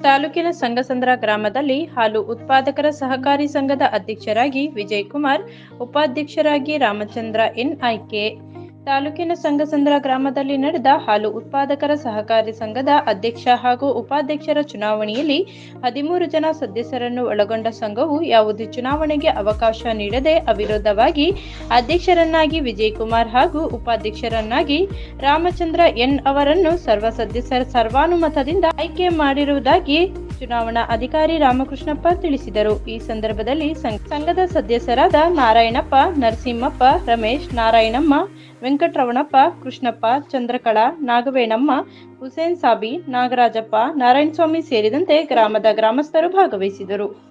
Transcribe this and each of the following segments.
ತಾಲೂಕಿನ ಸಂಗಸಂದ್ರ ಗ್ರಾಮದಲ್ಲಿ ಹಾಲು ಉತ್ಪಾದಕರ ಸಹಕಾರಿ ಸಂಘದ ಅಧ್ಯಕ್ಷರಾಗಿ ವಿಜಯ್ ಕುಮಾರ್ ಉಪಾಧ್ಯಕ್ಷರಾಗಿ ರಾಮಚಂದ್ರ ಎನ್ ಆಯ್ಕೆ ತಾಲೂಕಿನ ಸಂಗಸಂದ್ರ ಗ್ರಾಮದಲ್ಲಿ ನಡೆದ ಹಾಲು ಉತ್ಪಾದಕರ ಸಹಕಾರಿ ಸಂಘದ ಅಧ್ಯಕ್ಷ ಹಾಗೂ ಉಪಾಧ್ಯಕ್ಷರ ಚುನಾವಣೆಯಲ್ಲಿ ಹದಿಮೂರು ಜನ ಸದಸ್ಯರನ್ನು ಒಳಗೊಂಡ ಸಂಘವು ಯಾವುದೇ ಚುನಾವಣೆಗೆ ಅವಕಾಶ ನೀಡದೆ ಅವಿರೋಧವಾಗಿ ಅಧ್ಯಕ್ಷರನ್ನಾಗಿ ವಿಜಯಕುಮಾರ್ ಹಾಗೂ ಉಪಾಧ್ಯಕ್ಷರನ್ನಾಗಿ ರಾಮಚಂದ್ರ ಎನ್ ಅವರನ್ನು ಸರ್ವ ಸದಸ್ಯರ ಸರ್ವಾನುಮತದಿಂದ ಆಯ್ಕೆ ಮಾಡಿರುವುದಾಗಿ ಚುನಾವಣಾ ಅಧಿಕಾರಿ ರಾಮಕೃಷ್ಣಪ್ಪ ತಿಳಿಸಿದರು. ಈ ಸಂದರ್ಭದಲ್ಲಿ ಸಂಘ- ಸಂಘದ ಸದಸ್ಯರಾದ ನಾರಾಯಣಪ್ಪ, ನರಸಿಂಹಪ್ಪ, ರಮೇಶ್, ನಾರಾಯಣಮ್ಮ ವೆಂಕಟರಮಣಪ್ಪ ಕೃಷ್ಣಪ್ಪ ಚಂದ್ರಕಳ ನಾಗವೇಣಮ್ಮ ಹುಸೇನ್ ಸಾಬಿ ನಾಗರಾಜಪ್ಪ ನಾರಾಯಣಸ್ವಾಮಿ ಸೇರಿದಂತೆ ಗ್ರಾಮದ ಗ್ರಾಮಸ್ಥರು ಭಾಗವಹಿಸಿದರು.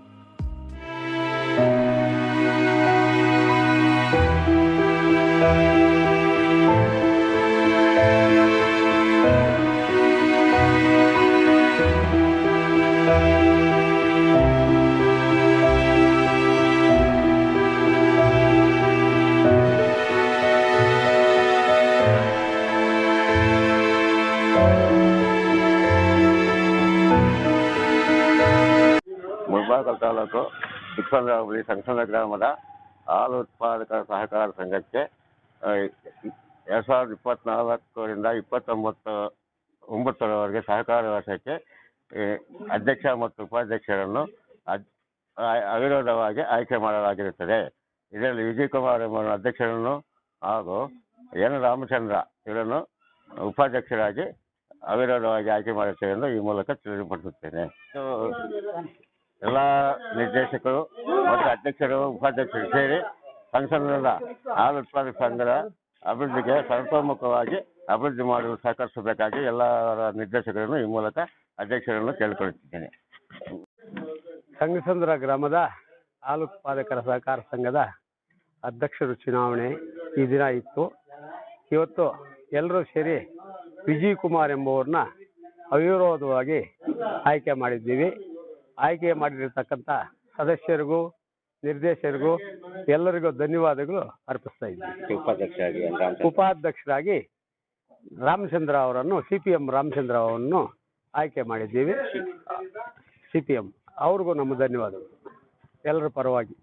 ಮುಳಬಾಗಲ್ ತಾಲೂಕು ಚಿಕ್ಕಸಂದ್ರ ಹೋಬಳಿ ಸಂಕಸಂದ್ರ ಗ್ರಾಮದ ಹಾಲು ಉತ್ಪಾದಕರ ಸಹಕಾರ ಸಂಘಕ್ಕೆ ಎರಡ್ ಸಾವಿರದ ಇಪ್ಪತ್ನಾಲ್ಕರಿಂದ ಇಪ್ಪತ್ತೊಂಬತ್ತು, ಒಂಬತ್ತರವರೆಗೆ ಸಹಕಾರ ವರ್ಷಕ್ಕೆ ಅಧ್ಯಕ್ಷ ಮತ್ತು ಉಪಾಧ್ಯಕ್ಷರನ್ನು ಅವಿರೋಧವಾಗಿ ಆಯ್ಕೆ ಮಾಡಲಾಗಿರುತ್ತದೆ. ಇದರಲ್ಲಿ ವಿಜಯ್ ಕುಮಾರ್ ಎಂಬ ಅಧ್ಯಕ್ಷರನ್ನು ಹಾಗೂ ಎನ್. ರಾಮಚಂದ್ರ ಇವರನ್ನು ಉಪಾಧ್ಯಕ್ಷರಾಗಿ ಅವಿರೋಧವಾಗಿ ಆಯ್ಕೆ ಮಾಡುತ್ತೇವೆ ಎಂದು ಈ ಮೂಲಕ ತಿಳಿದುಪಡಿಸುತ್ತೇನೆ. ಎಲ್ಲ ನಿರ್ದೇಶಕರು, ಮತ್ತು ಅಧ್ಯಕ್ಷರು, ಉಪಾಧ್ಯಕ್ಷರು ಸೇರಿ ಸಂಘದ ಹಾಲು ಉತ್ಪಾದಕ ಸಂಘದ ಅಭಿವೃದ್ಧಿಗೆ ಸರ್ವತೋಮುಖವಾಗಿ ಅಭಿವೃದ್ಧಿ ಮಾಡಲು ಸಹಕರಿಸಬೇಕಾಗಿ ಎಲ್ಲ ನಿರ್ದೇಶಕರನ್ನು ಈ ಮೂಲಕ ಅಧ್ಯಕ್ಷರನ್ನು ಕೇಳಿಕೊಳ್ಳುತ್ತಿದ್ದೇನೆ. ಸಂಘಸಂದ್ರ ಗ್ರಾಮದ ಹಾಲು ಉತ್ಪಾದಕರ ಸಹಕಾರ ಸಂಘದ ಅಧ್ಯಕ್ಷರು ಚುನಾವಣೆ ಈ ದಿನ ಇತ್ತು. ಇವತ್ತು ಎಲ್ಲರೂ ಸೇರಿ ವಿಜಯ್ ಕುಮಾರ್ ಎಂಬುವರನ್ನ ಅವಿರೋಧವಾಗಿ ಆಯ್ಕೆ ಮಾಡಿದ್ದೀವಿ. ಆಯ್ಕೆ ಮಾಡಿರ್ತಕ್ಕಂಥ ಸದಸ್ಯರಿಗೂ ನಿರ್ದೇಶಕರಿಗೂ ಎಲ್ಲರಿಗೂ ಧನ್ಯವಾದಗಳು ಅರ್ಪಿಸ್ತಾ ಇದ್ದೀನಿ. ಉಪಾಧ್ಯಕ್ಷರಾಗಿ ಉಪಾಧ್ಯಕ್ಷರಾಗಿ ರಾಮಚಂದ್ರ ಅವರನ್ನು ಸಿ ಪಿ ಎಂ ರಾಮಚಂದ್ರ ಅವರನ್ನು ಆಯ್ಕೆ ಮಾಡಿದ್ದೀವಿ. ಸಿ. ಪಿ ಎಂ ಅವ್ರಿಗೂ ನಮ್ಮ ಧನ್ಯವಾದಗಳು. ಎಲ್ಲರ ಪರವಾಗಿ.